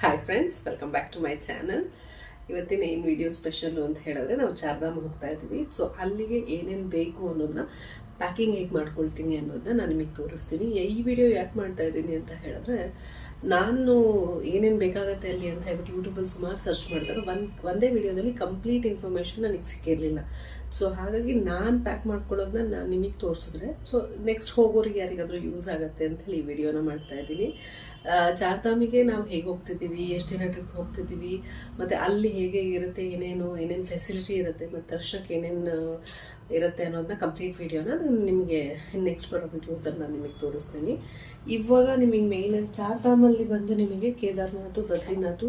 Hi friends welcome back to my channel ಇವತ್ತಿನ ಏನು video special ಅಂತ ಹೇಳಿದ್ರೆ ನಾವು ಚಾರ್ಧಾಮ್ ಹೋಗ್ತಾ ಇದ್ದೀವಿ. ಸೊ ಅಲ್ಲಿಗೆ ಏನೇನು ಬೇಕು ಅನ್ನೋದನ್ನ ಪ್ಯಾಕಿಂಗ್ ಹೇಗೆ ಮಾಡ್ಕೊಳ್ತೀನಿ ಅನ್ನೋದನ್ನ ನಾನು ನಿಮಗೆ ತೋರಿಸ್ತೀನಿ. ಈ ವಿಡಿಯೋ ಯಾಕೆ ಮಾಡ್ತಾ ಇದ್ದೀನಿ ಅಂತ ಹೇಳಿದ್ರೆ, ನಾನು ಏನೇನು ಬೇಕಾಗತ್ತೆ ಅಲ್ಲಿ ಅಂತ ಹೇಳ್ಬಿಟ್ಟು ಯೂಟ್ಯೂಬಲ್ಲಿ ಸುಮಾರು ಸರ್ಚ್ ಮಾಡಿದಾಗ ಒನ್ ಒಂದೇ ವಿಡಿಯೋದಲ್ಲಿ ಕಂಪ್ಲೀಟ್ ಇನ್ಫಾರ್ಮೇಷನ್ ನನಗೆ ಸಿಕ್ಕಿರಲಿಲ್ಲ. ಸೊ ಹಾಗಾಗಿ ನಾನು ಪ್ಯಾಕ್ ಮಾಡ್ಕೊಳ್ಳೋದನ್ನ ನಾನು ನಿಮಗೆ ತೋರಿಸಿದ್ರೆ ಸೊ ನೆಕ್ಸ್ಟ್ ಹೋಗೋರಿಗೆ ಯಾರಿಗಾದರೂ ಯೂಸ್ ಆಗುತ್ತೆ ಅಂತ ಹೇಳಿ ಈ ವಿಡಿಯೋನ ಮಾಡ್ತಾ ಇದ್ದೀನಿ. ಚಾರ್ಧಾಮಿಗೆ ನಾವು ಹೇಗೆ ಹೋಗ್ತಿದ್ದೀವಿ, ಎಷ್ಟು ದಿನ ಟ್ರಿಪ್ ಹೋಗ್ತಿದ್ದೀವಿ, ಮತ್ತು ಅಲ್ಲಿ ಹೇಗೆ ಇರುತ್ತೆ, ಏನೇನು ಏನೇನು ಫೆಸಿಲಿಟಿ ಇರುತ್ತೆ ಮತ್ತು ದರ್ಶನಕ್ಕೆ ಏನೇನು ಇರುತ್ತೆ ಅನ್ನೋದನ್ನ ಕಂಪ್ಲೀಟ್ ವಿಡಿಯೋನ ನಾನು ನಿಮಗೆ ನೆಕ್ಸ್ಟ್ ಬರೋ ವೀಡಿಯೋಸಲ್ಲಿ ನಾನು ನಿಮಗೆ ತೋರಿಸ್ತೀನಿ. ಇವಾಗ ನಿಮಗೆ ಮೇಯ್ನಾಗಿ ಚಾರ್ಧಾಮಲ್ಲಿ ಬಂದು ನಿಮಗೆ ಕೇದಾರ್ನಾಥ್, ಬದ್ರಿನಾಥ್,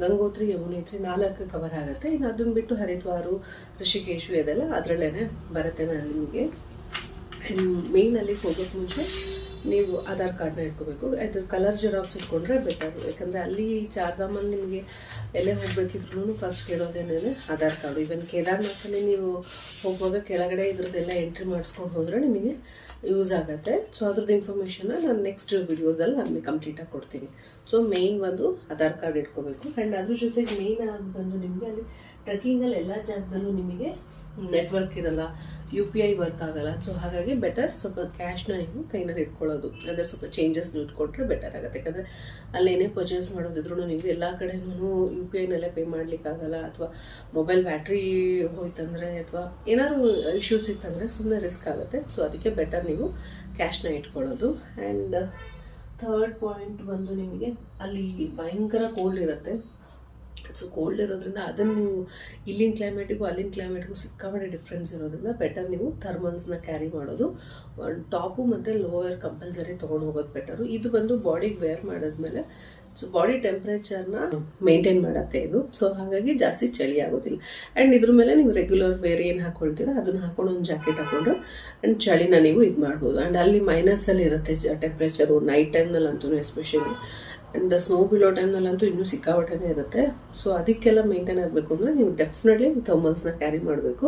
ಗಂಗೋತ್ರಿ, ಯಮುನೇತ್ರಿ ನಾಲ್ಕು ಕವರ್ ಆಗುತ್ತೆ. ಇನ್ನು ಅದನ್ನು ಬಿಟ್ಟು ಹರಿದ್ವಾರು, ಋಷಿಕೇಶು ಇದೆಲ್ಲ ಅದರಲ್ಲೇ ಬರುತ್ತೆ ನಾನು ನಿಮಗೆ. ಮೇಯ್ನ್ ಅಲ್ಲಿಗೆ ಹೋಗೋಕ್ಕೆ ಮುಂಚೆ ನೀವು ಆಧಾರ್ ಕಾರ್ಡ್ನ ಇಟ್ಕೋಬೇಕು. ಅದು ಕಲರ್ ಜೆರಾಕ್ಸ್ ಇಟ್ಕೊಂಡ್ರೆ ಬೆಟರ್ ಯಾಕಂದರೆ ಅಲ್ಲಿ ಚಾರ್ಧಾಮಲ್ಲಿ ನಿಮಗೆ ಎಲ್ಲೇ ಹೋಗ್ಬೇಕಿದ್ರು ಫಸ್ಟ್ ಕೇಳೋದೇನೇ ಆಧಾರ್ ಕಾರ್ಡು ಇವನ್ ಕೇದಾರ್ನಾಥಲ್ಲಿ ನೀವು ಹೋಗುವಾಗ ಕೆಳಗಡೆ ಇದ್ರದ್ದೆಲ್ಲ ಎಂಟ್ರಿ ಮಾಡಿಸ್ಕೊಂಡು ಹೋದರೆ ನಿಮಗೆ ಯೂಸ್ ಆಗುತ್ತೆ. ಸೊ ಅದ್ರದ್ದು ಇನ್ಫಾರ್ಮೇಷನ್ನ ನಾನು ನೆಕ್ಸ್ಟ್ ವಿಡಿಯೋಸಲ್ಲಿ ನಾನು ಕಂಪ್ಲೀಟಾಗಿ ಕೊಡ್ತೀನಿ. ಸೊ ಮೇಯ್ನ್ ಒಂದು ಆಧಾರ್ ಕಾರ್ಡ್ ಇಟ್ಕೋಬೇಕು. ಆ್ಯಂಡ್ ಅದ್ರ ಜೊತೆಗೆ ಮೇಯ್ನ್ ಆಗಿ ಬಂದು ನಿಮಗೆ ಅಲ್ಲಿ ಟ್ರೆಕ್ಕಿಂಗಲ್ಲಿ ಎಲ್ಲ ಜಾಗದಲ್ಲೂ ನಿಮಗೆ ನೆಟ್ವರ್ಕ್ ಇರಲ್ಲ ಯು ಪಿ ಐ ವರ್ಕ್ ಆಗಲ್ಲ. ಸೊ ಹಾಗಾಗಿ ಬೆಟರ್ ಸ್ವಲ್ಪ ಕ್ಯಾಶ್ನ ನೀವು ಕೈನಲ್ಲಿ ಇಟ್ಕೊಳ್ಳೋದು. ಅದ್ರ ಸ್ವಲ್ಪ ಚೇಂಜಸ್ ಇಟ್ಕೊಟ್ರೆ ಬೆಟರ್ ಆಗುತ್ತೆ. ಯಾಕಂದರೆ ಅಲ್ಲೇನೇ ಪರ್ಚೇಸ್ ಮಾಡೋದಿದ್ರು ನೀವು ಎಲ್ಲ ಕಡೆನೂ ಯು ಪಿ ಐನಲ್ಲೇ ಪೇ ಮಾಡ್ಲಿಕ್ಕಾಗಲ್ಲ, ಅಥವಾ ಮೊಬೈಲ್ ಬ್ಯಾಟ್ರಿ ಹೋಯ್ತಂದ್ರೆ, ಅಥವಾ ಏನಾದ್ರು ಇಶ್ಯೂಸ್ ಇತ್ತಂದರೆ ಸುಮ್ಮನೆ ರಿಸ್ಕ್ ಆಗುತ್ತೆ. ಸೊ ಅದಕ್ಕೆ ಬೆಟರ್ ನೀವು ಕ್ಯಾಶ್ನ ಇಟ್ಕೊಳ್ಳೋದು. ಆ್ಯಂಡ್ ಥರ್ಡ್ ಪಾಯಿಂಟ್ ಬಂದು ನಿಮಗೆ ಅಲ್ಲಿ ಭಯಂಕರ ಕೋಲ್ಡ್ ಇರುತ್ತೆ. ಸೊ ಕೋಲ್ಡ್ ಇರೋದ್ರಿಂದ ಅದನ್ನು ನೀವು ಇಲ್ಲಿನ ಕ್ಲೈಮೇಟಿಗೂ ಅಲ್ಲಿನ ಕ್ಲೈಮೇಟ್ಗೂ ಸಿಕ್ಕಾಪಟ್ಟೆ ಡಿಫ್ರೆನ್ಸ್ ಇರೋದ್ರಿಂದ ಬೆಟರ್ ನೀವು ಥರ್ಮಲ್ಸ್ನ ಕ್ಯಾರಿ ಮಾಡೋದು. ಒಂದು ಟಾಪು ಮತ್ತು ಲೋಯರ್ ಕಂಪಲ್ಸರಿ ತೊಗೊಂಡು ಹೋಗೋದು ಬೆಟರು ಇದು ಬಂದು ಬಾಡಿಗೆ ವೇರ್ ಮಾಡಿದ್ಮೇಲೆ ಸೊ ಬಾಡಿ ಟೆಂಪ್ರೇಚರ್ನ ಮೇಂಟೈನ್ ಮಾಡುತ್ತೆ ಇದು. ಸೊ ಹಾಗಾಗಿ ಜಾಸ್ತಿ ಚಳಿ ಆಗೋದಿಲ್ಲ. ಆ್ಯಂಡ್ ಇದ್ರ ಮೇಲೆ ನೀವು ರೆಗ್ಯುಲರ್ ವೇರ್ ಏನು ಹಾಕ್ಕೊಳ್ತೀರಾ ಅದನ್ನು ಹಾಕೊಂಡು ಒಂದು ಜಾಕೆಟ್ ಹಾಕೊಂಡ್ರೆ ಆ್ಯಂಡ್ ಚಳಿನ ನೀವು ಇದು ಮಾಡ್ಬೋದು. ಆ್ಯಂಡ್ ಅಲ್ಲಿ ಮೈನಸಲ್ಲಿ ಇರುತ್ತೆ ಟೆಂಪ್ರೇಚರು ನೈಟ್ ಟೈಮ್ನಲ್ಲಂತೂ ಎಸ್ಪೆಷಲಿ ಆ್ಯಂಡ್ ಸ್ನೋ ಬೀಳೋ ಟೈಮ್ನಲ್ಲಂತೂ ಇನ್ನೂ ಸಿಕ್ಕಾಪಟ್ಟೆನೇ ಇರುತ್ತೆ. ಸೊ ಅದಕ್ಕೆಲ್ಲ ಮೇಂಟೈನ್ ಆಗಬೇಕು ಅಂದರೆ ನೀವು ಡೆಫಿನೆಟ್ಲಿ ಥರ್ಮಲ್ಸ್ನ ಕ್ಯಾರಿ ಮಾಡಬೇಕು.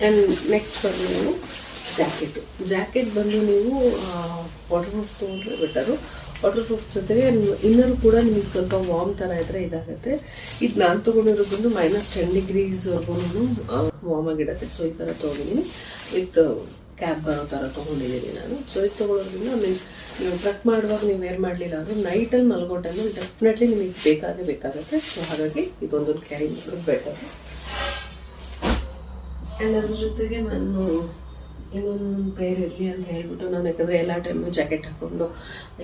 ಆ್ಯಂಡ್ ನೆಕ್ಸ್ಟ್ ಬಂದು ನೀವು ಜಾಕೆಟು ಜಾಕೆಟ್ ಬಂದು ನೀವು ವಾಟರ್ ಪ್ರೂಫ್ ತೊಗೊಂಡ್ರೆ ಬೆಟರು ವಾಟರ್ ಪ್ರೂಫ್ ಜೊತೆಗೆ ಇನ್ನರು ಕೂಡ ನಿಮಗೆ ಸ್ವಲ್ಪ ವಾರ್ಮ್ ಥರ ಇದ್ರೆ ಇದಾಗುತ್ತೆ. ಇದು ನಾನು ತೊಗೊಂಡಿರೋ ಬಂದು ಮೈನಸ್ ಟೆನ್ ಡಿಗ್ರೀಸ್ವರೆಗೂ ವಾರ್ಮ್ ಆಗಿಡತ್ತೆ ಸೊ ಈ ಥರ ತೊಗೊಂಡಿದ್ದೀನಿ ವಿತ್ ಕ್ಯಾಬ್ ಬರೋ ಥರ ತೊಗೊಂಡಿದ್ದೀನಿ ನಾನು. ಸೊ ಇದು ತೊಗೊಳೋದ್ರಿಂದ ನೀವು ನೀವು ಟ್ರಕ್ ಮಾಡುವಾಗ ನೀವು ವೇರ್ ಮಾಡಲಿಲ್ಲ ಅಂದರೂ ನೈಟಲ್ಲಿ ಮಲ್ಗೋ ಟೈಮಲ್ಲಿ ಡೆಫಿನೆಟ್ಲಿ ನಿಮಗೆ ಬೇಕಾಗೇ ಬೇಕಾಗುತ್ತೆ. ಸೊ ಹಾಗಾಗಿ ಇದೊಂದೊಂದು ಕ್ಯಾರಿ ಮಾಡೋದು ಬೆಟರ್ ಆ್ಯಂಡ್ ಅದ್ರ ಜೊತೆಗೆ ನಾನು ಇನ್ನೊಂದು ಪೇರ್ ಇರಲಿ ಅಂತ ಹೇಳ್ಬಿಟ್ಟು ನಾನು ಯಾಕಂದರೆ ಎಲ್ಲ ಟೈಮು ಜಾಕೆಟ್ ಹಾಕ್ಕೊಂಡು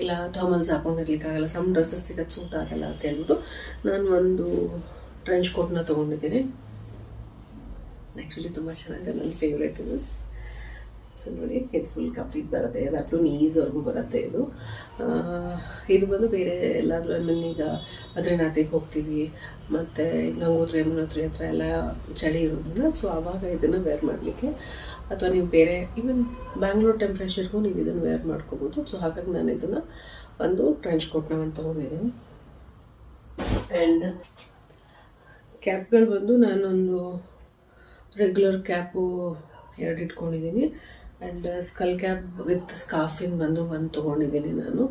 ಇಲ್ಲ ಥಾಮಲ್ಸ್ ಹಾಕೊಂಡು ಇರ್ಲಿಕ್ಕಾಗಲ್ಲ ಸಮ್ ಡ್ರೆಸ್ಸಸ್ ಸಿಗೋದು ಸೂಟ್ ಆಗಲ್ಲ ಅಂತ ಹೇಳ್ಬಿಟ್ಟು ನಾನು ಒಂದು ಟ್ರೆಂಚ್ ಕೋಟ್ನ ತೊಗೊಂಡಿದ್ದೀನಿ. ಆ್ಯಕ್ಚುಲಿ ತುಂಬ ಚೆನ್ನಾಗಿದೆ. ನನ್ನ ಫೇವ್ರೇಟ್ ಇದು. ಸೊ ನೋಡಿ. ಇದು ಫುಲ್ ಕಂಪ್ಲೀಟ್ ಬರುತ್ತೆ. ಅದು ಅಪ್ ನೀಸ್ವರೆಗೂ ಬರುತ್ತೆ ಇದು. ಇದು ಬಂದು ಬೇರೆ ಎಲ್ಲಾದರೂ ಈಗ ಬದ್ರಿನಾಥಿಗೆ ಹೋಗ್ತೀವಿ. ಮತ್ತು ಗಂಗೋತ್ರಿ ಯಮುನೋತ್ರಿ ಹತ್ರ ಎಲ್ಲ ಚಳಿ ಇರೋದ್ರಿಂದ ಸೊ ಆವಾಗ ಇದನ್ನು ವೇರ್ ಮಾಡಲಿಕ್ಕೆ. ಅಥವಾ ನೀವು ಬೇರೆ ಈವನ್ ಬ್ಯಾಂಗ್ಳೂರ್ ಟೆಂಪ್ರೇಚರ್ಗೂ ನೀವು ಇದನ್ನು ವೇರ್ ಮಾಡ್ಕೋಬೋದು. ಸೊ ಹಾಗಾಗಿ ನಾನು ಇದನ್ನು ಒಂದು ಟ್ರೆಂಚ್ ಕೋಟ್ನ ಒಂದು ತೊಗೊಂಡಿದ್ದೀನಿ. ಆ್ಯಂಡ್ ಕ್ಯಾಪ್ಗಳು ಬಂದು ನಾನೊಂದು ರೆಗ್ಯುಲರ್ ಕ್ಯಾಪು ಎರಡು ಇಟ್ಕೊಂಡಿದ್ದೀನಿ. ಆ್ಯಂಡ್ ಸ್ಕಲ್ ಕ್ಯಾಪ್ ವಿತ್ ಸ್ಕಾಫಿನ್ ಬಂದು ಒಂದು ತೊಗೊಂಡಿದ್ದೀನಿ ನಾನು.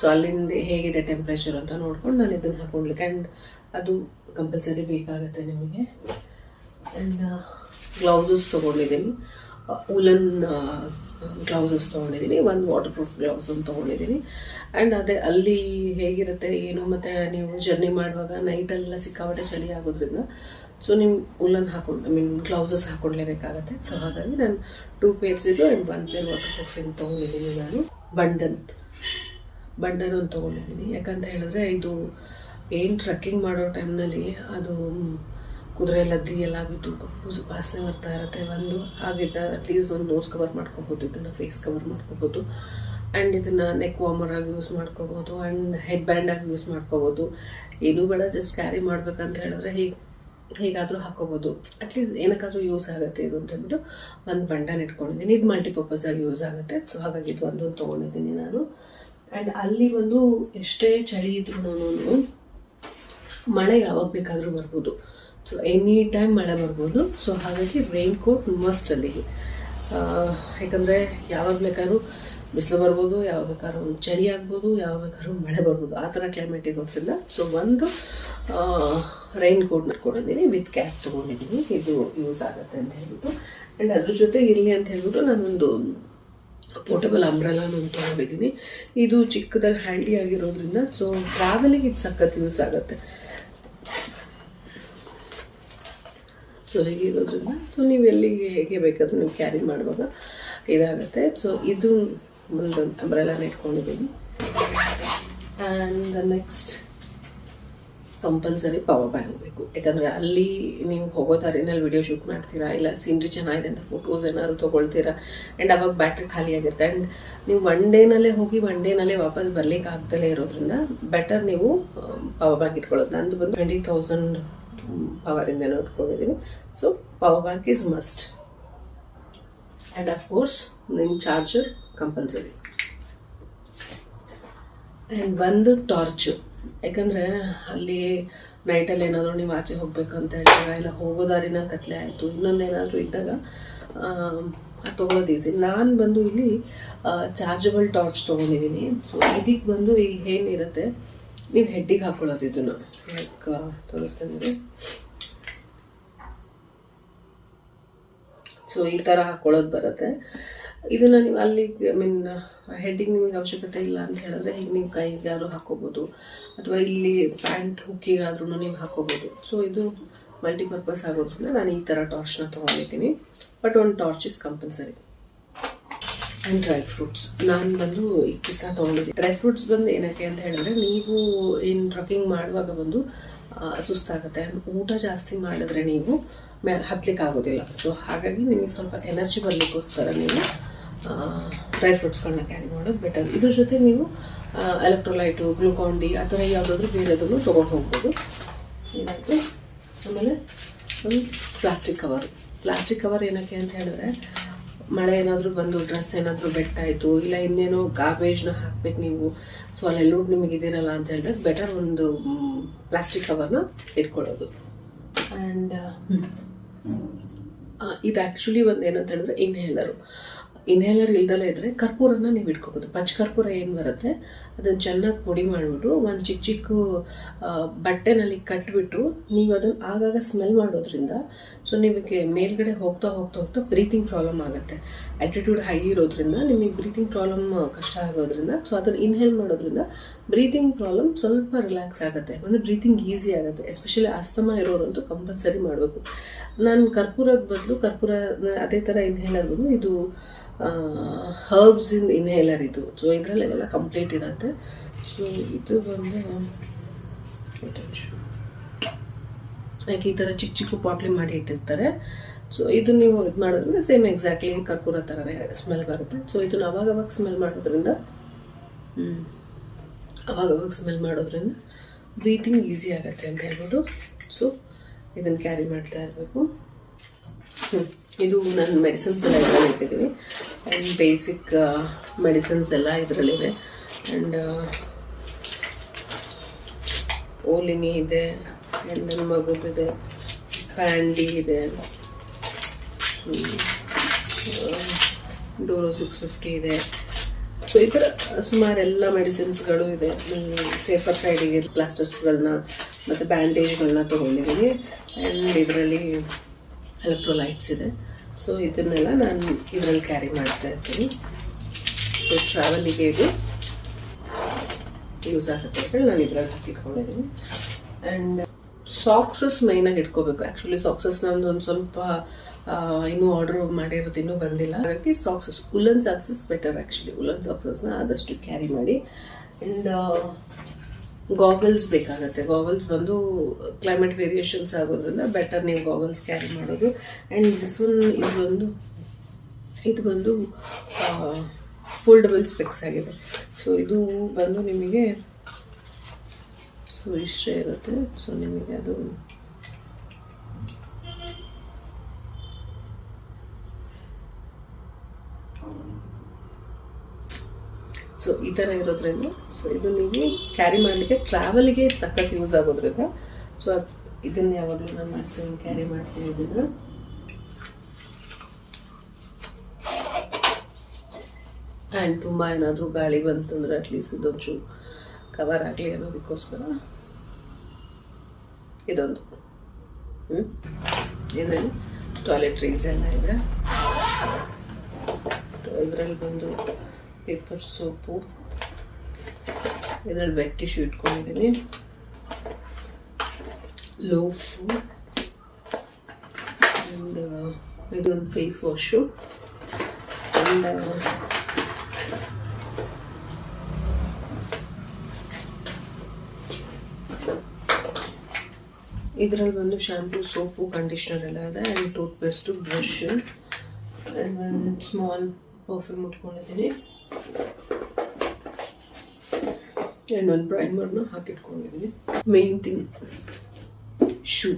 ಸೊ ಅಲ್ಲಿಂದ ಹೇಗಿದೆ ಟೆಂಪ್ರೇಚರ್ ಅಂತ ನೋಡ್ಕೊಂಡು ನಾನು ಇದನ್ನು ಹಾಕೊಳ್ಲಿಕ್ಕೆ. ಆ್ಯಂಡ್ ಅದು ಕಂಪಲ್ಸರಿ ಬೇಕಾಗುತ್ತೆ ನಿಮಗೆ. ಆ್ಯಂಡ್ ಗ್ಲೌಸಸ್ ತೊಗೊಂಡಿದ್ದೀನಿ. ಉಲನ್ ಗ್ಲೌಸಸ್ ತೊಗೊಂಡಿದ್ದೀನಿ ಒಂದು ವಾಟರ್ ಪ್ರೂಫ್ ಗ್ಲೌಸ್ ಅಂತ ತೊಗೊಂಡಿದ್ದೀನಿ ಆ್ಯಂಡ್ ಅದೇ ಅಲ್ಲಿ ಹೇಗಿರುತ್ತೆ ಏನು ಮತ್ತು ನೀವು ಜರ್ನಿ ಮಾಡುವಾಗ ನೈಟೆಲ್ಲ ಸಿಕ್ಕಾಪಟ್ಟೆ ಚಳಿ ಆಗೋದ್ರಿಂದ ಸೊ ನಿಮ್ಮ ಉಲ್ಲನ್ ಹಾಕೊಂಡು ಐ ಮೀನ್ ಗ್ಲೌಸಸ್ ಹಾಕ್ಕೊಳ್ಲೇಬೇಕಾಗತ್ತೆ ಸೊ ಹಾಗಾಗಿ ನಾನು ಟೂ ಪೇರ್ಸ್ ಇದು and one pair water proofing ತೊಗೊಂಡಿದ್ದೀನಿ ನಾನು. ಬಂಡನ್ ಬಂಡನ್ ಒಂದು ತೊಗೊಂಡಿದ್ದೀನಿ ಯಾಕಂತ ಹೇಳಿದ್ರೆ ಇದು ಏನು ಟ್ರಕ್ಕಿಂಗ್ ಮಾಡೋ ಟೈಮ್ನಲ್ಲಿ ಅದು ಕುದುರೆ ಲದ್ದಿ ಎಲ್ಲ ಬಿಟ್ಟು ಕಪ್ಪು ವಾಸನೆ ಬರ್ತಾ ಇರುತ್ತೆ. ಒಂದು ಹಾಗಿದ್ದಾಗ ಅಟ್ಲೀಸ್ಟ್ ಒಂದು ನೋಸ್ ಕವರ್ ಮಾಡ್ಕೋಬೋದು ಇದನ್ನು ಫೇಸ್ ಕವರ್ ಮಾಡ್ಕೋಬೋದು ಆ್ಯಂಡ್ ಇದನ್ನು ನೆಕ್ ವಾಮರ್ ಆಗಿ ಯೂಸ್ ಮಾಡ್ಕೋಬೋದು. ಆ್ಯಂಡ್ ಹೆಡ್ ಬ್ಯಾಂಡ್ ಆಗಿ ಯೂಸ್ ಮಾಡ್ಕೋಬೋದು. ಏನೂ ಬೇಡ ಜಸ್ಟ್ ಕ್ಯಾರಿ ಮಾಡ್ಬೇಕಂತ ಹೇಳಿದ್ರೆ ಹೀಗೆ ಹೇಗಾದರೂ ಹಾಕೋಬೋದು. ಅಟ್ಲೀಸ್ಟ್ ಏನಕ್ಕಾದರೂ ಯೂಸ್ ಆಗುತ್ತೆ ಇದು ಅಂತ ಹೇಳ್ಬಿಟ್ಟು ಒಂದು ಬಂಡನ್ ಇಟ್ಕೊಂಡಿದ್ದೀನಿ. ಇದು ಮಲ್ಟಿಪರ್ಪಸ್ ಆಗಿ ಯೂಸ್ ಆಗುತ್ತೆ. ಸೊ ಹಾಗಾಗಿ ಇದು ಒಂದೊಂದು ತೊಗೊಂಡಿದ್ದೀನಿ ನಾನು. ಆ್ಯಂಡ್ ಅಲ್ಲಿ ಒಂದು ಎಷ್ಟೇ ಚಳಿ ಇದ್ರೂ ಮಳೆ ಯಾವಾಗ ಬೇಕಾದರೂ ಬರ್ಬೋದು. ಸೊ ಎನಿ ಟೈಮ್ ಮಳೆ ಬರ್ಬೋದು. ಸೊ ಹಾಗಾಗಿ ರೈನ್ ಕೋಟ್ ಮಸ್ಟ್ ಅಲ್ಲಿ ಯಾಕಂದರೆ ಯಾವಾಗ ಬೇಕಾದ್ರೂ ಬಿಸಿಲು ಬರ್ಬೋದು, ಯಾವಾಗ ಬೇಕಾದ್ರೂ ಚಳಿ ಆಗ್ಬೋದು, ಯಾವಾಗ ಬೇಕಾದ್ರೂ ಮಳೆ ಬರ್ಬೋದು. ಆ ಥರ ಕ್ಲೈಮೇಟ್ ಇರೋದ್ರಿಂದ. ಸೊ ಒಂದು ರೈನ್ ಕೋಟ್ ಮಾಡ್ಕೊಂಡಿದ್ದೀನಿ. ವಿತ್ ಕ್ಯಾಪ್ ತೊಗೊಂಡಿದ್ದೀನಿ. ಇದು ಯೂಸ್ ಆಗುತ್ತೆ ಅಂತ ಹೇಳ್ಬಿಟ್ಟು. ಆ್ಯಂಡ್ ಅದ್ರ ಜೊತೆ ಇರಲಿ ಅಂತ ಹೇಳ್ಬಿಟ್ಟು ನಾನೊಂದು ಪೋರ್ಟಬಲ್ ಅಂಬ್ರೆಲಾನು ತೊಗೊಂಡಿದ್ದೀನಿ. ಇದು ಚಿಕ್ಕದಾಗಿ ಹ್ಯಾಂಡಿ ಆಗಿರೋದ್ರಿಂದ. ಸೊ ಟ್ರಾವೆಲಿಗೆ ಇದು ಸಖತ್ ಯೂಸ್ ಆಗುತ್ತೆ. ಸೊ ಹೀಗಿರೋದ್ರಿಂದ ಸೊ ನೀವು ಎಲ್ಲಿಗೆ, ಹೇಗೆ ಬೇಕಾದರೂ ನೀವು ಕ್ಯಾರಿ ಮಾಡುವಾಗ ಇದಾಗುತ್ತೆ. ಸೊ ಇದು ಒಂದು ಅಂಬ್ರೆಲಾನ ಇಟ್ಕೊಂಡಿದ್ದೀನಿ. And next compulsory power bank ಬೇಕು. ಯಾಕಂದರೆ ಅಲ್ಲಿ ನೀವು ಹೋಗೋ ದಾರಿನಲ್ಲಿ ವಿಡಿಯೋ ಶೂಟ್ ಮಾಡ್ತೀರಾ, ಇಲ್ಲ ಸೀನ್ರಿ ಚೆನ್ನಾಗಿದೆ ಅಂತ ಫೋಟೋಸ್ ಏನಾದ್ರು ತೊಗೊಳ್ತೀರಾ ಆ್ಯಂಡ್ ಅವಾಗ ಬ್ಯಾಟ್ರಿ ಖಾಲಿ ಆಗಿರುತ್ತೆ. ಆ್ಯಂಡ್ ನೀವು ಒನ್ ಡೇನಲ್ಲೇ ಹೋಗಿ ಒನ್ ಡೇನಲ್ಲೇ ವಾಪಸ್ ಬರ್ಲಿಕ್ಕೆ ಆಗ್ದಲೇ ಇರೋದ್ರಿಂದ ಬೆಟರ್ ನೀವು ಪವರ್ ಬ್ಯಾಂಕ್ ಇಟ್ಕೊಳ್ಳೋದು. ನಂದು ಬಂದು ಟ್ವೆಂಟಿ ತೌಸಂಡ್ ಪವರಿಂದ ಇಟ್ಕೊಂಡಿದ್ದೀನಿ so power bank is must and of course ನಿಮ್ಮ ಚಾರ್ಜರ್ ಕಂಪಲ್ಸರಿ ಆ್ಯಂಡ್ ಒಂದು ಟಾರ್ಚು ಯಾಕಂದರೆ ಅಲ್ಲಿ ನೈಟಲ್ಲಿ ಏನಾದರೂ ನೀವು ಆಚೆ ಹೋಗಬೇಕು ಅಂತ ಹೇಳಿದಾಗ, ಇಲ್ಲ ಹೋಗೋ ದಾರಿನ ಕತ್ಲೆ ಆಯಿತು ಇನ್ನೊಂದೇನಾದರೂ ಇದ್ದಾಗ ತೊಗೊಳೋದು ಈಸಿ ನಾನು ಬಂದು ಇಲ್ಲಿ ಚಾರ್ಜಬಲ್ ಟಾರ್ಚ್ ತೊಗೊಂಡಿದ್ದೀನಿ ಸೊ ಇದಕ್ಕೆ ಬಂದು ಈಗ ಏನಿರುತ್ತೆ ನೀವು ಹೆಡ್ಡಿಗೆ ಹಾಕೊಳ್ಳೋದು ಇದನ್ನು. ಲೈಕ್ ತೋರಿಸ್ತೇನೆ. ಸೊ ಈ ಥರ ಹಾಕ್ಕೊಳ್ಳೋದು ಬರುತ್ತೆ. ಇದನ್ನು ನೀವು ಅಲ್ಲಿ ಐ ಮೀನ್ ಹೆಡ್ಡಿಗೆ ನಿಮಗೆ ಅವಶ್ಯಕತೆ ಇಲ್ಲ ಅಂತ ಹೇಳಿದ್ರೆ ಈಗ ನೀವು ಕೈಗಾದ್ರೂ ಹಾಕೋಬೋದು. ಅಥವಾ ಇಲ್ಲಿ ಪ್ಯಾಂಟ್ ಹುಕ್ಕಿಗಾದ್ರೂ ನೀವು ಹಾಕೋಬೋದು. ಸೊ ಇದು ಮಲ್ಟಿಪರ್ಪಸ್ ಆಗೋದ್ರಿಂದ ನಾನು ಈ ಥರ ಟಾರ್ಚ್ನ ತೊಗೊಂಡಿದ್ದೀನಿ. ಬಟ್ ಒಂದು torch is compulsory and dry fruits ನಾನು ಬಂದು ಈ ಕಿಸ ತೊಗೊಂಡಿದ್ದೆ ಡ್ರೈ ಫ್ರೂಟ್ಸ್ ಬಂದು ಏನಕ್ಕೆ ಅಂತ ಹೇಳಿದ್ರೆ, ನೀವು ಏನು ಟ್ರಕ್ಕಿಂಗ್ ಮಾಡುವಾಗ ಬಂದು ಸುಸ್ತಾಗುತ್ತೆ. ಊಟ ಜಾಸ್ತಿ ಮಾಡಿದ್ರೆ ನೀವು ಮೇ, ಹತ್ಲಿಕ್ಕೆ ಆಗೋದಿಲ್ಲ. ಸೊ ಹಾಗಾಗಿ ನಿಮಗೆ ಸ್ವಲ್ಪ ಎನರ್ಜಿ ಬರಲಿಕ್ಕೋಸ್ಕರ ನೀವು ಡ್ರೈ ಫ್ರೂಟ್ಸ್ಗಳನ್ನ ಕ್ಯಾರಿ ಮಾಡೋದು ಬೆಟರ್ ಇದ್ರ ಜೊತೆ ನೀವು ಎಲೆಕ್ಟ್ರೋಲೈಟು ಗ್ಲೂಕಾನ್ ಡಿ ಆ ಥರ ಯಾವುದಾದ್ರೂ ಬೇರೆದನ್ನು ತೊಗೊಂಡು ಹೋಗ್ಬೋದು. ಏನಾಯಿತು ಆಮೇಲೆ ಒಂದು ಪ್ಲಾಸ್ಟಿಕ್ ಕವರ್ ಪ್ಲಾಸ್ಟಿಕ್ ಕವರ್ ಏನಕ್ಕೆ ಅಂತ ಹೇಳಿದ್ರೆ ಮಳೆ ಏನಾದರೂ ಬಂದು ಡ್ರೆಸ್ ಏನಾದರೂ ಬೆಟ್ಟಾಯಿತು ಇಲ್ಲ ಇನ್ನೇನೋ ಗಾರ್ಬೇಜ್ನ ಹಾಕ್ಬೇಕು ನೀವು ಸೊ ಅಲ್ಲೆಲ್ಲೂ ನಿಮಗೆ ಇದಿರಲ್ಲ ಅಂತ ಹೇಳಿದಾಗ ಬೆಟರ್ ಒಂದು ಪ್ಲಾಸ್ಟಿಕ್ ಕವರ್ನ ಇಟ್ಕೊಳ್ಳೋದು. ಆ್ಯಂಡ್ ಇದು ಆ್ಯಕ್ಚುಲಿ ಒಂದು ಏನಂತ ಹೇಳಿದ್ರೆ ಇನ್ಹೇಲರು ಇನ್ಹೇಲರ್ ಇಲ್ದಲೇ ಇದ್ರೆ ಕರ್ಪೂರನ ನೀವು ಇಟ್ಕೋಬೋದು. ಪಚ್ಚ ಕರ್ಪೂರ ಏನು ಬರುತ್ತೆ? ಅದನ್ನು ಚೆನ್ನಾಗಿ ಪುಡಿ ಮಾಡಿಬಿಟ್ಟು ಒಂದು ಚಿಕ್ಕ ಚಿಕ್ಕ ಬಟ್ಟೆನಲ್ಲಿ ಕಟ್ಬಿಟ್ಟು ನೀವು ಅದನ್ನು ಆಗಾಗ ಸ್ಮೆಲ್ ಮಾಡೋದ್ರಿಂದ ಸೊ ನಿಮಗೆ ಮೇಲ್ಗಡೆ ಹೋಗ್ತಾ ಹೋಗ್ತಾ ಹೋಗ್ತಾ ಬ್ರೀತಿಂಗ್ ಪ್ರಾಬ್ಲಮ್ ಆಗುತ್ತೆ. ಆ್ಯಟಿಟ್ಯೂಡ್ ಹೈ ಇರೋದ್ರಿಂದ ನಿಮಗೆ ಬ್ರೀತಿಂಗ್ ಪ್ರಾಬ್ಲಮ್, ಕಷ್ಟ ಆಗೋದ್ರಿಂದ ಸೊ ಅದನ್ನು ಇನ್ಹೇಲ್ ಮಾಡೋದ್ರಿಂದ ಬ್ರೀತಿಂಗ್ ಪ್ರಾಬ್ಲಮ್ ಸ್ವಲ್ಪ ರಿಲ್ಯಾಕ್ಸ್ ಆಗುತ್ತೆ. ಅಂದರೆ ಬ್ರೀತಿಂಗ್ ಈಸಿ ಆಗುತ್ತೆ. ಎಸ್ಪೆಷಲಿ ಅಸ್ತಮ ಇರೋರಂತೂ ಕಂಪಲ್ಸರಿ ಮಾಡಬೇಕು. ನಾನು ಕರ್ಪೂರದ ಬದಲು ಕರ್ಪೂರ ಅದೇ ಥರ ಇನ್ಹೇಲರ್ ಬಂದು ಇದು ಹರ್ಬ್ಸ್ ಇನ್ ಇನ್ಹೇಲರ್ ಇದು. ಸೊ ಇದರಲ್ಲಿ ಇವೆಲ್ಲ ಕಂಪ್ಲೀಟ್ ಇರುತ್ತೆ. ಸೊ ಇದು ಬಂದು. ಯಾಕೆ ಈ ಥರ ಚಿಕ್ಕ ಚಿಕ್ಕ ಪಾಟ್ಲಿ ಮಾಡಿ ಇಟ್ಟಿರ್ತಾರೆ. ಸೊ ಇದು ನೀವು ಇದು ಮಾಡೋದ್ರಿಂದ ಸೇಮ್ ಎಕ್ಸಾಕ್ಟ್ಲಿ ಕರ್ಪೂರ ಥರನೇ ಸ್ಮೆಲ್ ಬರುತ್ತೆ. ಸೊ ಇದನ್ನು ಅವಾಗವಾಗ ಅವಾಗ ಸ್ಮೆಲ್ ಮಾಡೋದ್ರಿಂದ ಅವಾಗವಾಗ ಅವಾಗ ಅವಾಗ ಸ್ಮೆಲ್ ಮಾಡೋದ್ರಿಂದ ಬ್ರೀತಿಂಗ್ ಈಸಿ ಆಗುತ್ತೆ ಅಂತ ಹೇಳ್ಬೋದು. ಸೊ ಇದನ್ನು ಕ್ಯಾರಿ ಮಾಡ್ತಾ ಇರಬೇಕು. ಇದು ನನ್ನ ಮೆಡಿಸಿನ್ಸ್ ಎಲ್ಲ ಇದರಲ್ಲಿ ಇಟ್ಟಿದ್ದೀನಿ ಆ್ಯಂಡ್ ಬೇಸಿಕ್ ಮೆಡಿಸಿನ್ಸ್ ಎಲ್ಲ ಇದರಲ್ಲಿದೆ ಆ್ಯಂಡ್ ಓಲಿನಿ ಇದೆ. ಆ್ಯಂಡ್ ನನ್ನ ಮಗುದಿದೆ ಪ್ಯಾಂಡಿ ಇದೆ. ಡೋರೋ ಸಿಕ್ಸ್ ಫಿಫ್ಟಿ ಇದೆ. ಸೊ ಈ ಥರ ಸುಮಾರು ಎಲ್ಲ ಮೆಡಿಸಿನ್ಸ್ಗಳು ಇದೆ. ಸೇಫರ್ ಸೈಡಿಗೆ ಪ್ಲಾಸ್ಟರ್ಸ್ಗಳನ್ನ ಮತ್ತು ಬ್ಯಾಂಡೇಜ್ಗಳನ್ನ ತೊಗೊಂಡಿದ್ದೀನಿ. ಆ್ಯಂಡ್ ಇದರಲ್ಲಿ ಎಲೆಕ್ಟ್ರೋಲೈಟ್ಸ್ ಇದೆ. ಸೊ ಇದನ್ನೆಲ್ಲ ನಾನು ಇದರಲ್ಲಿ ಕ್ಯಾರಿ ಮಾಡ್ತಾ ಇರ್ತೀನಿ ಸೊ ಟ್ರಾವೆಲಿಗೆ ಇದು ಯೂಸ್ ಆಗುತ್ತೆ ಅಂತೇಳಿ ನಾನು ಇದ್ರಲ್ಲಿ ಹಾಕಿಟ್ಕೊಂಡಿದ್ದೀನಿ ಆ್ಯಂಡ್ ಸಾಕ್ಸಸ್ ಮೈನಾಗಿ ಇಟ್ಕೋಬೇಕು. ಆ್ಯಕ್ಚುಲಿ ಸಾಕ್ಸಸ್ ನಂದು ಒಂದು ಸ್ವಲ್ಪ ಇನ್ನೂ ಆರ್ಡರ್ ಮಾಡಿರೋದು ಇನ್ನೂ ಬಂದಿಲ್ಲ. ಹಾಗಾಗಿ socks woollen socks better actually woollen ಸಾಕ್ಸಸ್ನ ಆದಷ್ಟು ಕ್ಯಾರಿ ಮಾಡಿ. ಆ್ಯಂಡ್ ಗಾಗಲ್ಸ್ ಬೇಕಾಗುತ್ತೆ. ಗಾಗಲ್ಸ್ ಬಂದು ಕ್ಲೈಮೇಟ್ ವೇರಿಯೇಷನ್ಸ್ ಆಗೋದ್ರಿಂದ ಬೆಟರ್ ನೀವು ಗಾಗಲ್ಸ್ ಕ್ಯಾರಿ ಮಾಡೋದು. ಆ್ಯಂಡ್ ದಿಸ್ ಒನ್ ಇದು ಬಂದು ಇದು ಬಂದು ಫೋಲ್ಡಬಲ್ ಸ್ಪೆಕ್ಸ್ ಆಗಿದೆ. ಸೊ ಇದು ಬಂದು ನಿಮಗೆ ಸೊ ಇಷ್ಟೇ ಇರುತ್ತೆ. ಸೊ ನಿಮಗೆ ಅದು ಸೊ ಈ ಥರ ಇರೋದ್ರಿಂದ ಸೊ ಇದು ನೀವು ಕ್ಯಾರಿ ಮಾಡಲಿಕ್ಕೆ ಟ್ರಾವೆಲ್ಗೆ ಸಖತ್ ಯೂಸ್ ಆಗೋದ್ರಿಂದ. ಸೊ ಇದನ್ನು ಯಾವಾಗಲೂ ನಾನು ಮ್ಯಾಕ್ಸಿಮಮ್ ಕ್ಯಾರಿ ಮಾಡ್ತೀನಿ ಇದನ್ನು. ಆ್ಯಂಡ್ ತುಂಬ ಏನಾದರೂ ಗಾಳಿ ಬಂತಂದ್ರೆ ಅಟ್ಲೀಸ್ಟ್ ಇದೊಂಚೂರು ಕವರ್ ಆಗಲಿ ಅನ್ನೋದಕ್ಕೋಸ್ಕರ ಇದೊಂದು. ಹ್ಞೂ ಇದರಲ್ಲಿ ಟಾಯ್ಲೆಟ್ರೀಸ್ ಎಲ್ಲ ಇದೆ. ಇದರಲ್ಲಿ ಬಂದು ಪೇಪರ್ ಸೋಪು ಇದರಲ್ಲಿ ವೆಟ್ ಟಿಶ್ಯೂ ಇಟ್ಕೊಂಡಿದ್ದೀನಿ. ಲೋಫು. ಆ್ಯಂಡ್ ಇದೊಂದು ಫೇಸ್ ವಾಶು. ಆ್ಯಂಡ್ ಇದರಲ್ಲಿ ಬಂದು ಶಾಂಪೂ ಸೋಪು ಕಂಡೀಷ್ನರ್ ಎಲ್ಲ ಇದೆ and toothpaste brush and ಒಂದು ಸ್ಮಾಲ್ ಪರ್ಫ್ಯೂಮ್ ಉಟ್ಕೊಂಡಿದ್ದೀನಿ. ಆ್ಯಂಡ್ ಒಂದು ಪ್ರೈಮರ್ನ ಹಾಕಿಟ್ಕೊಂಡಿದ್ದೀನಿ ಮೇನ್ ಥಿಂಗ್ ಶೂ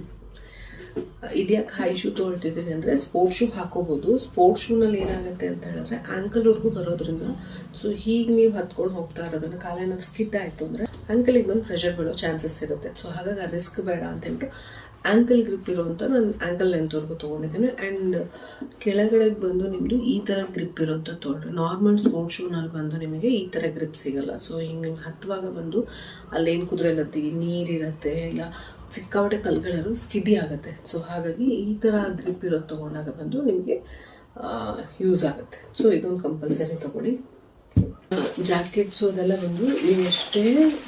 ಇದ್ಯಾಕೆ ಹೈ ಶೂ ತೊಗೊಳ್ತಿದ್ದೀನಿ ಅಂದರೆ ಸ್ಪೋರ್ಟ್ಸ್ ಶೂ ಹಾಕೋಬೋದು. ಸ್ಪೋರ್ಟ್ಸ್ ಶೂನಲ್ಲಿ ಏನಾಗುತ್ತೆ ಅಂತ ಹೇಳಿದ್ರೆ ಆ್ಯಂಕಲ್ವರೆಗೂ ಬರೋದ್ರಿಂದ ಸೊ ಹೀಗೆ ನೀವು ಹತ್ಕೊಂಡು ಹೋಗ್ತಾ ಇರೋದನ್ನ ಕಾಲೇನಾದ್ರು ಸ್ಕಿಟ್ ಆಯಿತು ಅಂದರೆ ಆ್ಯಂಕಲಿಗೆ ಬಂದು ಪ್ರೆಷರ್ ಬೀಳೋ ಚಾನ್ಸಸ್ ಇರುತ್ತೆ. ಸೊ ಹಾಗಾಗಿ ಆ ರಿಸ್ಕ್ ಬೇಡ ಅಂತ ಆ್ಯಂಕಲ್ ಗ್ರಿಪ್ ಇರುವಂಥ ನಾನು ಆ್ಯಂಕಲ್ ಲೆಂತ್ವರೆಗೂ ತೊಗೊಂಡಿದ್ದೀನಿ. ಆ್ಯಂಡ್ ಕೆಳಗಡೆ ಬಂದು ನಿಮ್ಮದು ಈ ಥರ ಗ್ರಿಪ್ ಇರುವಂಥ ತೊಗೊಳ್ರಿ ನಾರ್ಮಲ್ ಸ್ಪೋರ್ಟ್ಸ್ ಶೂನಲ್ಲಿ ಬಂದು ನಿಮಗೆ ಈ ಥರ ಗ್ರಿಪ್ ಸಿಗಲ್ಲ. ಸೊ ಹಿಂಗೆ ನಿಮ್ಗೆ ಹತ್ತುವಾಗ ಬಂದು ಅಲ್ಲೇನು ಕುದುರೆ ಲತ್ತಿ ನೀರಿರುತ್ತೆ ಇಲ್ಲ ಸಿಕ್ಕಾಪಟ್ಟೆ ಕಲ್ಗಳಿರೋ ಸ್ಕಿಡಿ ಆಗುತ್ತೆ. ಸೊ ಹಾಗಾಗಿ ಈ ಥರ ಗ್ರಿಪ್ ಇರೋದು ತೊಗೊಂಡಾಗ ಬಂದು ನಿಮಗೆ ಯೂಸ್ ಆಗುತ್ತೆ. ಸೊ ಇದೊಂದು ಕಂಪಲ್ಸರಿ ತೊಗೊಳ್ಳಿ. ಜಾಕೆಟ್ಸು ಅದೆಲ್ಲ ಬಂದು ನೀವು ಎಷ್ಟೇ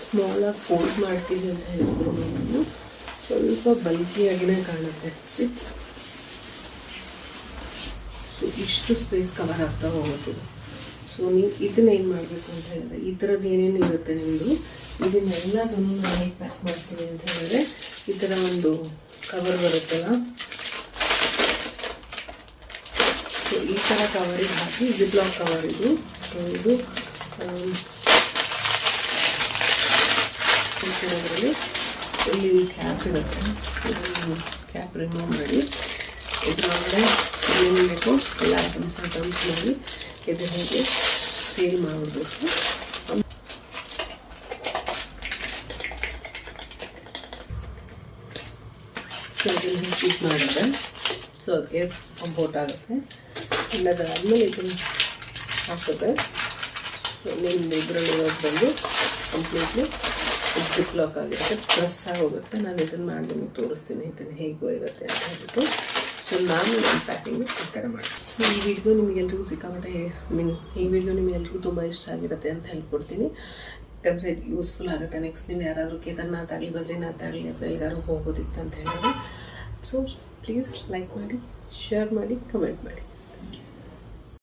ಸ್ಮಾಲಾಗಿ ಫೋಲ್ಡ್ ಮಾಡ್ತೀವಿ ಅಂತ ಹೇಳಿದ್ರು ಸ್ವಲ್ಪ ಬಲ್ಕಿಯಾಗಿನೇ ಕಾಣುತ್ತೆ. ಸಿ ಸೊ ಇಷ್ಟು ಸ್ಪೇಸ್ ಕವರ್ ಆಗ್ತಾ ಹೋಗುತ್ತೆ. ಸೊ ನೀವು ಇದನ್ನ ಏನು ಮಾಡಬೇಕು ಅಂತ ಹೇಳಿದ್ರೆ, ಈ ಥರದ್ದು ಏನೇನು ಇರುತ್ತೆ ನಿಮ್ಮದು ಇದನ್ನೆಲ್ಲದನ್ನು ನಾನು ಪ್ಯಾಕ್ ಮಾಡ್ತೀನಿ ಅಂತ ಹೇಳಿದ್ರೆ, ಈ ಥರ ಒಂದು ಕವರ್ ಬರುತ್ತಲ್ಲ? ಸೊ ಈ ಥರ ಕವರಿಗೆ ಹಾಕಿ ಜಿಪ್ಲಾಕ್ ಕವರ್ ಇದು. ಇದು ಈ ಇಲ್ಲಿ ಕ್ಯಾಪ್ ಇರುತ್ತೆ ಇದನ್ನು ಕ್ಯಾಪ್ ರಿಮೂವ್ ಮಾಡಿ ಇದರೊಳಗಡೆ ಏನು ಬೇಕೋ? ಎಲ್ಲ ಐಟಮ್ಸ್ನ ಡಂಪ್ ಮಾಡಿ ಇದು ಹೇಗೆ ಸೇಲ್ ಮಾಡಿಬಿಡ್ಬೇಕು ಸೊ ಇದನ್ನು ಚೀಟ್ ಮಾಡಿದ್ರೆ ಸೊ ಅದಕ್ಕೆ ಕಂಪೋರ್ಟ್ ಆಗುತ್ತೆ. ಆ್ಯಂಡ್ ಅದಾದಮೇಲೆ ಇದನ್ನು ಹಾಕಿದ್ರೆ ಸೊ ನಿಮ್ದು ಇದರಲ್ಲಿ ಇರೋದು ಬಂದು ಕಂಪ್ಲೀಟ್ಲಿ ಜಿಪ್ ಲಾಕ್ ಆಗಿರುತ್ತೆ. ಪ್ರೆಸ್ ಆಗೋಗುತ್ತೆ. ನಾನು ಇದನ್ನು ಮಾಡಿ ನಿಮಗೆ ತೋರಿಸ್ತೀನಿ ಇದನ್ನು ಹೇಗೋ ಇರುತ್ತೆ ಅಂತ ಹೇಳ್ಬಿಟ್ಟು. ಸೊ ನಾನು ನನ್ನ ಪ್ಯಾಕಿಂಗ್ ಈ ಥರ ಮಾಡ್ತೀನಿ. ಸೊ ಈ ವಿಡಿಯೋ ನಿಮಗೆಲ್ರಿಗೂ ಸಿಕ್ಕಾಪಟ್ಟೆ ಮೀನ್ ಈ ವಿಡಿಯೋ ನಿಮಗೆಲ್ರಿಗೂ ತುಂಬ ಇಷ್ಟ ಆಗಿರುತ್ತೆ ಅಂತ ಹೇಳ್ಕೊಡ್ತೀನಿ. ಯಾಕಂದರೆ ಇದು ಯೂಸ್ಫುಲ್ ಆಗುತ್ತೆ. ನೆಕ್ಸ್ಟ್ ನೀವು ಯಾರಾದರೂ ಕೇದಾರ್ನಾಥ್ ಆಗಲಿ, ಬದ್ರಿನಾಥ್ ಆಗಲಿ ಅಥವಾ ಎಲ್ಲರೂ ಹೋಗೋದಿತ್ತು ಅಂತ ಹೇಳಿದ್ರೆ. ಸೊ ಪ್ಲೀಸ್ ಲೈಕ್ ಮಾಡಿ ಶೇರ್ ಮಾಡಿ ಕಮೆಂಟ್ ಮಾಡಿ.